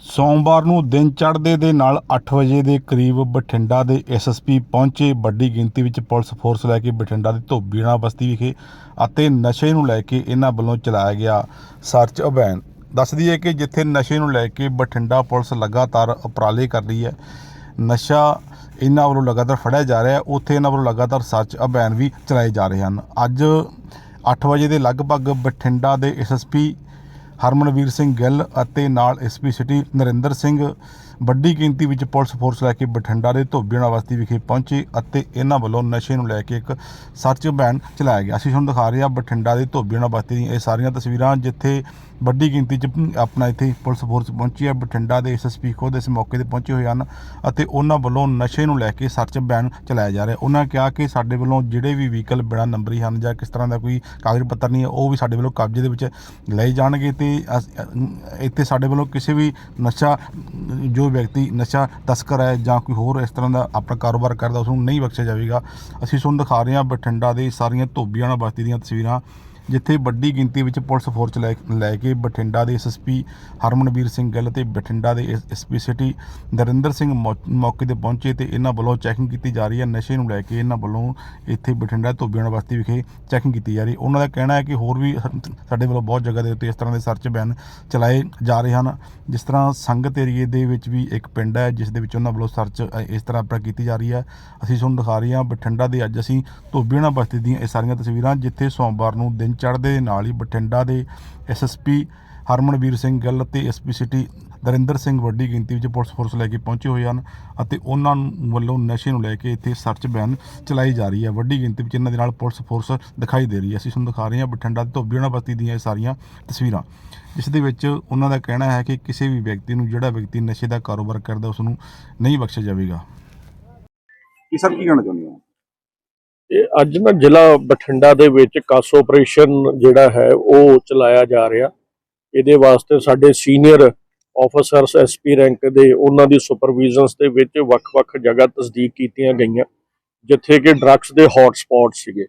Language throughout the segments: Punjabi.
ਸੋਮਵਾਰ ਨੂੰ ਦਿਨ ਚੜ੍ਹਦੇ ਦੇ ਨਾਲ 8 ਵਜੇ ਦੇ ਕਰੀਬ ਬਠਿੰਡਾ ਦੇ ਐਸਐਸਪੀ ਪਹੁੰਚੇ ਵੱਡੀ ਗਿਣਤੀ ਵਿੱਚ ਪੁਲਿਸ ਫੋਰਸ ਲੈ ਕੇ ਬਠਿੰਡਾ ਦੀ ਧੋਬੀਣਾ ਬਸਤੀ ਵਿਖੇ ਅਤੇ ਨਸ਼ੇ ਨੂੰ ਲੈ ਕੇ ਇਹਨਾਂ ਵੱਲੋਂ ਚਲਾਇਆ ਗਿਆ ਸਰਚ ਅਭਿਆਨ। ਦੱਸ ਦਈਏ ਕਿ ਜਿੱਥੇ ਨਸ਼ੇ ਨੂੰ ਲੈ ਕੇ ਬਠਿੰਡਾ ਪੁਲਿਸ ਲਗਾਤਾਰ ਉਪਰਾਲੇ ਕਰ ਰਹੀ ਹੈ, ਨਸ਼ਾ ਇਹਨਾਂ ਵੱਲੋਂ ਲਗਾਤਾਰ ਫੜਿਆ ਜਾ ਰਿਹਾ ਹੈ, ਉੱਥੇ ਇਹਨਾਂ ਵੱਲੋਂ ਲਗਾਤਾਰ ਸਰਚ ਅਭਿਆਨ ਵੀ ਚਲਾਏ ਜਾ ਰਹੇ ਹਨ। ਅੱਜ 8 ਵਜੇ ਦੇ ਲਗਭਗ ਬਠਿੰਡਾ ਦੇ ਐਸਐਸਪੀ ਹਰਮਨਵੀਰ ਸਿੰਘ ਗਿੱਲ ਅਤੇ ਨਾਲ ਐਸਪੀ ਸਿਟੀ ਨਰਿੰਦਰ ਸਿੰਘ ਵੱਡੀ ਗਿਣਤੀ ਵਿੱਚ ਪੁਲਿਸ ਫੋਰਸ ਲੈ ਕੇ ਬਠਿੰਡਾ ਦੇ ਧੋਬੀਆਣਾ ਬਸਤੀ ਵਿਖੇ ਪਹੁੰਚੇ ਅਤੇ ਇਹਨਾਂ ਵੱਲੋਂ ਨਸ਼ੇ ਨੂੰ ਲੈ ਕੇ ਇੱਕ ਸਰਚ ਅਭਿਆਨ ਚਲਾਇਆ ਗਿਆ। ਅਸੀਂ ਤੁਹਾਨੂੰ ਦਿਖਾ ਰਹੇ ਹਾਂ ਬਠਿੰਡਾ ਦੇ ਧੋਬੀਆਣਾ ਬਸਤੀ ਦੀਆਂ ਇਹ ਸਾਰੀਆਂ ਤਸਵੀਰਾਂ, ਜਿੱਥੇ ਵੱਡੀ ਗਿਣਤੀ 'ਚ ਆਪਣਾ ਇੱਥੇ ਪੁਲਿਸ ਫੋਰਸ ਪਹੁੰਚੀ ਹੈ। ਬਠਿੰਡਾ ਦੇ ਐਸਐਸਪੀ ਖੁਦ ਇਸ ਮੌਕੇ ਤੇ ਪਹੁੰਚੇ ਹੋਏ ਹਨ ਅਤੇ ਉਹਨਾਂ ਵੱਲੋਂ ਨਸ਼ੇ ਨੂੰ ਲੈ ਕੇ ਸਰਚ ਅਭਿਆਨ ਚਲਾਇਆ ਜਾ ਰਿਹਾ ਉਹਨਾਂ ਕਿਹਾ ਕਿ ਸਾਡੇ ਵੱਲੋਂ ਜਿਹੜੇ ਵੀ ਵਹੀਕਲ ਬਿਨਾਂ ਨੰਬਰੀ ਹਨ ਜਾਂ ਕਿਸ ਤਰ੍ਹਾਂ ਦਾ ਕੋਈ ਕਾਗਜ਼ ਪੱਤਰ ਨਹੀਂ ਹੈ, ਉਹ ਵੀ ਸਾਡੇ ਵੱਲੋਂ ਕਬਜ਼ੇ ਦੇ ਵਿੱਚ ਲਏ ਜਾਣਗੇ ਤੇ ਅ- ਇੱਥੇ ਸਾਡੇ ਵੱਲੋਂ ਕਿਸੇ ਵੀ ਨਸ਼ਾ ਜੋ ਕੋਈ ਵਿਅਕਤੀ ਨਸ਼ਾ ਤਸਕਰ ਹੈ ਜਾਂ ਕੋਈ ਹੋਰ ਇਸ ਤਰ੍ਹਾਂ ਦਾ ਆਪਣਾ ਕਾਰੋਬਾਰ ਕਰਦਾ, ਉਸ ਨੂੰ ਨਹੀਂ ਬਖਸ਼ਿਆ ਜਾਵੇਗਾ। ਅਸੀਂ ਤੁਹਾਨੂੰ ਦਿਖਾ ਰਹੇ ਹਾਂ ਬਠਿੰਡਾ ਦੇ ਸਾਰੀਆਂ ਧੋਬੀਆਣਾ ਬਸਤੀ ਦੀਆਂ ਤਸਵੀਰਾਂ। ਜਿੱਥੇ ਵੱਡੀ ਗਿਣਤੀ ਵਿੱਚ ਪੁਲਿਸ ਫੋਰਸ ਲੈ ਲੈ ਕੇ ਬਠਿੰਡਾ ਦੇ ਐਸਐਸਪੀ ਹਰਮਨਵੀਰ ਸਿੰਘ ਗਿੱਲ ਤੇ ਬਠਿੰਡਾ ਦੇ ਐਸਪੀ ਸਿਟੀ ਨਰਿੰਦਰ ਸਿੰਘ ਮੌਕੇ ਤੇ ਪਹੁੰਚੇ ਤੇ ਇਹਨਾਂ ਵੱਲੋਂ ਚੈਕਿੰਗ ਕੀਤੀ ਜਾ ਰਹੀ ਹੈ। ਨਸ਼ੇ ਨੂੰ ਲੈ ਕੇ ਇਹਨਾਂ ਵੱਲੋਂ ਇੱਥੇ ਬਠਿੰਡਾ ਧੋਬੀਆਣਾ ਬਸਤੀ ਵਿਖੇ ਚੈਕਿੰਗ ਕੀਤੀ ਜਾ ਰਹੀ ਉਹਨਾਂ ਦਾ ਕਹਿਣਾ ਹੈ ਕਿ ਹੋਰ ਵੀ ਸਾਡੇ ਵੱਲੋਂ ਬਹੁਤ ਜਗ੍ਹਾ ਦੇ ਉੱਤੇ ਇਸ ਤਰ੍ਹਾਂ ਦੇ ਸਰਚ ਬਿਆਨ ਚਲਾਏ ਜਾ ਰਹੇ ਹਨ। ਜਿਸ ਤਰ੍ਹਾਂ ਸੰਗਤ ਏਰੀਏ ਦੇ ਵਿੱਚ ਵੀ ਇੱਕ ਪਿੰਡ ਹੈ, ਜਿਸ ਦੇ ਵਿੱਚ ਉਹਨਾਂ ਵੱਲੋਂ ਸਰਚ ਇਸ ਤਰ੍ਹਾਂ ਆਪਣਾ ਕੀਤੀ ਜਾ ਰਹੀ ਹੈ। ਅਸੀਂ ਤੁਹਾਨੂੰ ਦਿਖਾ ਰਹੇ ਹਾਂ ਬਠਿੰਡਾ ਦੇ ਅੱਜ ਅਸੀਂ ਧੋਬੀਆਣਾ ਬਸਤੀ ਦੀਆਂ ਇਹ ਸਾਰੀਆਂ ਤਸਵੀਰਾਂ, ਜਿੱਥੇ ਸੋਮਵਾਰ ਨੂੰ ਦਿਨ ਚੜ੍ਹਦੇ ਦੇ ਨਾਲ ਹੀ ਬਠਿੰਡਾ ਦੇ ਐਸਐਸਪੀ ਹਰਮਨਵੀਰ ਸਿੰਘ ਗੱਲ ਅਤੇ ਐਸਪੀ ਸਿਟੀ ਦਰਿੰਦਰ ਸਿੰਘ ਵੱਡੀ ਗਿਣਤੀ ਵਿੱਚ ਪੁਲਿਸ ਫੋਰਸ ਲੈ ਕੇ ਪਹੁੰਚੇ ਹੋਏ ਹਨ ਅਤੇ ਉਹਨਾਂ ਵੱਲੋਂ ਨਸ਼ੇ ਨੂੰ ਲੈ ਕੇ ਇੱਥੇ ਸਰਚ ਬਿਆਨ ਚਲਾਈ ਜਾ ਰਹੀ ਹੈ। ਵੱਡੀ ਗਿਣਤੀ ਵਿੱਚ ਇਹਨਾਂ ਦੇ ਨਾਲ ਪੁਲਿਸ ਫੋਰਸ ਦਿਖਾਈ ਦੇ ਰਹੀ ਹੈ। ਅਸੀਂ ਤੁਹਾਨੂੰ ਦਿਖਾ ਰਹੇ ਹਾਂ ਬਠਿੰਡਾ ਦੇ ਧੋਬੀਆਣਾ ਬਸਤੀ ਦੀਆਂ ਇਹ ਸਾਰੀਆਂ ਤਸਵੀਰਾਂ। ਜਿਸ ਦੇ ਵਿੱਚ ਉਹਨਾਂ ਦਾ ਕਹਿਣਾ ਹੈ ਕਿ ਕਿਸੇ ਵੀ ਵਿਅਕਤੀ ਨੂੰ ਜਿਹੜਾ ਵਿਅਕਤੀ ਨਸ਼ੇ ਦਾ ਕਾਰੋਬਾਰ ਕਰਦਾ ਉਸ ਨੂੰ ਨਹੀਂ ਬਖਸ਼ਿਆ ਜਾਵੇਗਾ। ਕੀ ਸਰ, ਕੀ ਕਹਿਣਾ ਚਾਹੁੰਦੇ ਹੋ? ਅੱਜ ਨਾ ਜ਼ਿਲ੍ਹਾ ਬਠਿੰਡਾ ਦੇ ਵਿੱਚ ਕਾਸ ਆਪਰੇਸ਼ਨ ਜਿਹੜਾ ਹੈ, ਉਹ ਚਲਾਇਆ ਜਾ ਰਿਹਾ। ਇਹਦੇ ਵਾਸਤੇ ਸਾਡੇ ਸੀਨੀਅਰ ਆਫੀਸਰਸ ਐਸਪੀ ਰੈਂਕ ਦੇ ਉਹਨਾਂ ਦੀ ਸੁਪਰਵਿਜ਼ਨਸ ਦੇ ਵਿੱਚ ਵੱਖ-ਵੱਖ ਜਗ੍ਹਾ ਤਸਦੀਕ ਕੀਤੀਆਂ ਗਈਆਂ, ਜਿੱਥੇ ਕਿ ਡਰੱਗਸ ਦੇ ਹੌਟ ਸਪੌਟ ਸੀਗੇ।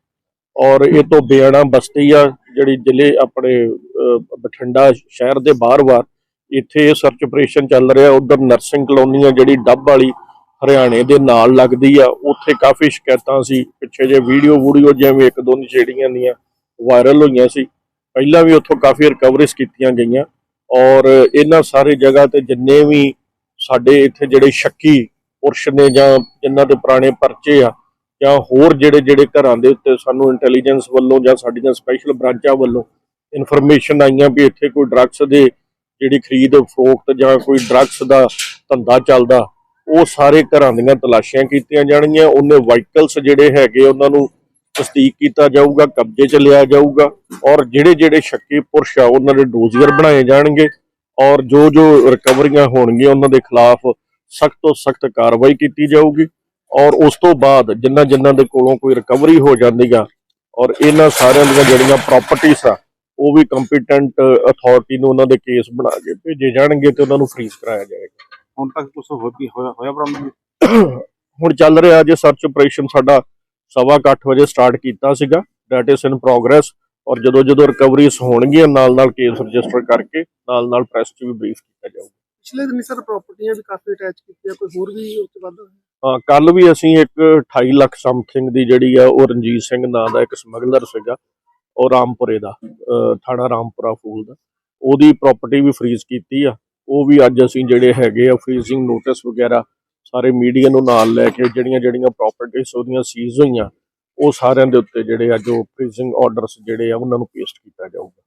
ਔਰ ਇਹ ਤੋਂ ਬਿਆਣਾ ਬਸਤੀ ਆ, ਜਿਹੜੀ ਜ਼ਿਲ੍ਹੇ ਆਪਣੇ ਬਠਿੰਡਾ ਸ਼ਹਿਰ ਦੇ ਬਾਹਰ-ਬਾਹਰ ਇੱਥੇ ਇਹ ਸਰਚ ਆਪਰੇਸ਼ਨ ਚੱਲ ਰਿਹਾ। ਉਧਰ ਨਰਸਿੰਗ ਕਲੋਨੀ ਆ, ਜਿਹੜੀ ਡੱਬ ਵਾਲੀ ਹਰਿਆਣੇ ਦੇ ਨਾਲ ਲੱਗਦੀ ਆ। ਉੱਥੇ ਕਾਫੀ ਸ਼ਿਕਾਇਤਾਂ ਸੀ। ਪਿੱਛੇ ਜੇ ਵੀਡੀਓ ਵੂਡੀਓ ਜਿਵੇਂ ਇੱਕ ਦੋ ਨਸ਼ੇੜੀਆਂ ਦੀਆਂ ਵਾਇਰਲ ਹੋਈਆਂ ਸੀ। ਪਹਿਲਾਂ ਵੀ ਉੱਥੋਂ ਕਾਫੀ ਰਿਕਵਰੀਜ਼ ਕੀਤੀਆਂ ਗਈਆਂ। ਔਰ ਇਹਨਾਂ ਸਾਰੇ ਜਗ੍ਹਾ ਤੇ ਜਿੰਨੇ ਵੀ ਸਾਡੇ ਇੱਥੇ ਜਿਹੜੇ ਸ਼ੱਕੀ ਪੁਰਸ਼ ਨੇ ਜਾਂ ਜਿਨ੍ਹਾਂ ਦੇ ਪੁਰਾਣੇ ਪਰਚੇ ਆ, ਜਾਂ ਹੋਰ ਜਿਹੜੇ ਜਿਹੜੇ ਘਰਾਂ ਦੇ ਉੱਤੇ ਸਾਨੂੰ ਇੰਟੈਲੀਜੈਂਸ ਵੱਲੋਂ ਜਾਂ ਸਾਡੀਆਂ ਸਪੈਸ਼ਲ ਬ੍ਰਾਂਚਾਂ ਵੱਲੋਂ ਇਨਫੋਰਮੇਸ਼ਨ ਆਈਆਂ ਵੀ ਇੱਥੇ ਕੋਈ ਡਰੱਗਸ ਦੇ ਜਿਹੜੀ ਖਰੀਦ, ਫਰੋਖਤ ਜਾਂ ਕੋਈ ਡਰੱਗਸ ਦਾ ਧੰਦਾ ਚੱਲਦਾ ਉਹ ਸਾਰੇ ਘਰਾਂ ਦੀਆਂ ਤਲਾਸ਼ੀਆਂ ਕੀਤੀਆਂ ਜਾਣਗੀਆਂ। ਉਹਨੇ ਵਾਹੀਕਲਸ ਜਿਹੜੇ ਹੈਗੇ ਉਹਨਾਂ ਨੂੰ ਤਸਦੀਕ ਕੀਤਾ ਜਾਊਗਾ, ਕਬਜ਼ੇ 'ਚ ਲਿਆ ਜਾਊਗਾ ਔਰ ਜਿਹੜੇ ਜਿਹੜੇ ਸ਼ੱਕੀ ਪੁਰਸ਼ ਆ, ਉਹਨਾਂ ਦੇ ਡੋਜ਼ੀਅਰ ਬਣਾਏ ਜਾਣਗੇ ਔਰ ਜੋ ਜੋ ਰਿਕਵਰੀਆਂ ਹੋਣਗੀਆਂ ਉਹਨਾਂ ਦੇ ਖਿਲਾਫ ਸਖਤ ਤੋਂ ਸਖਤ ਕਾਰਵਾਈ ਕੀਤੀ ਜਾਊਗੀ ਔਰ ਉਸ ਤੋਂ ਬਾਅਦ ਜਿਨ੍ਹਾਂ ਜਿਨ੍ਹਾਂ ਦੇ ਕੋਲੋਂ ਕੋਈ ਰਿਕਵਰੀ ਹੋ ਜਾਂਦੀ ਆ ਔਰ ਇਹਨਾਂ ਸਾਰਿਆਂ ਦੀਆਂ ਜਿਹੜੀਆਂ ਪ੍ਰਾਪਰਟੀਆਂ ਆ, ਉਹ ਵੀ ਕੰਪੀਟੈਂਟ ਅਥਾਰਟੀ ਨੂੰ ਉਹਨਾਂ ਦੇ ਕੇਸ ਬਣਾ ਕੇ ਭੇਜੇ ਜਾਣਗੇ ਤੇ ਉਹਨਾਂ ਨੂੰ ਫ੍ਰੀਜ਼ ਕਰਾਇਆ ਜਾਏਗਾ। ਹੁਣ ਤੱਕ ਕੁਝ ਹੋਇਆ ਹੋਇਆ ਬਰਾਮਦ ਹੁਣ ਚੱਲ ਰਿਹਾ ਜੇ ਸਰਚ ਆਪਰੇਸ਼ਨ ਸਾਡਾ ਸਵਾ ਕੁ ਅੱਠ ਵਜੇ ਸਟਾਰਟ ਕੀਤਾ ਸੀਗਾ ਦੈਟ ਇਜ਼ ਇਨ ਪ੍ਰੋਗਰੈਸ ਔਰ ਜਦੋਂ ਜਦੋਂ ਰਿਕਵਰੀਜ਼ ਹੋਣਗੀਆਂ ਨਾਲ ਨਾਲ ਕੇਸ ਰਜਿਸਟਰ ਕਰਕੇ ਨਾਲ ਨਾਲ ਪ੍ਰੈਸ 'ਚ ਵੀ ਬਰੀਫ ਕੀਤਾ ਜਾਊਗਾ। ਪਿਛਲੇ ਦਿਨੀ ਸਰ ਪ੍ਰਾਪਰਟੀਆਂ ਵੀ ਕਾਫੀ ਅਟੈਚ ਕੀਤੀਆਂ ਕੋਈ ਹੋਰ ਵੀ ਉਸ ਤੋਂ ਵੱਧ ਹਾਂ ਕੱਲ ਵੀ ਅਸੀਂ ਇੱਕ 28 ਲੱਖ ਸਮਥਿੰਗ ਦੀ ਜਿਹੜੀ ਆ ਉਹ ਰਣਜੀਤ ਸਿੰਘ ਨਾਂ ਦਾ ਇੱਕ ਸਮਗਲਰ ਸੀਗਾ ਉਹ ਰਾਮਪੁਰੇ ਦਾ ਥਾਣਾ ਰਾਮਪੁਰਾ ਫੂਲ ਦਾ। ਉਹਦੀ ਪ੍ਰਾਪਰਟੀ ਵੀ ਫ੍ਰੀਜ਼ ਕੀਤੀ ਆ ਉਹ ਵੀ ਅੱਜ ਅਸੀਂ ਜਿਹੜੇ ਹੈਗੇ ਆ ਫ੍ਰੀਜ਼ਿੰਗ ਨੋਟਿਸ ਵਗੈਰਾ ਸਾਰੇ ਮੀਡੀਆ ਨੂੰ ਨਾਲ ਲੈ ਕੇ ਜਿਹੜੀਆਂ ਜਿਹੜੀਆਂ ਪ੍ਰਾਪਰਟੀਆਂ ਉਹਦੀਆਂ ਸੀਜ਼ ਹੋਈਆਂ, ਉਹ ਸਾਰਿਆਂ ਦੇ ਉੱਤੇ ਜਿਹੜੇ ਅੱਜ ਉਹ ਫ੍ਰੀਜ਼ਿੰਗ ਆਰਡਰਸ ਜਿਹੜੇ ਆ ਉਹਨਾਂ ਨੂੰ ਪੇਸਟ ਕੀਤਾ ਜਾਊਗਾ।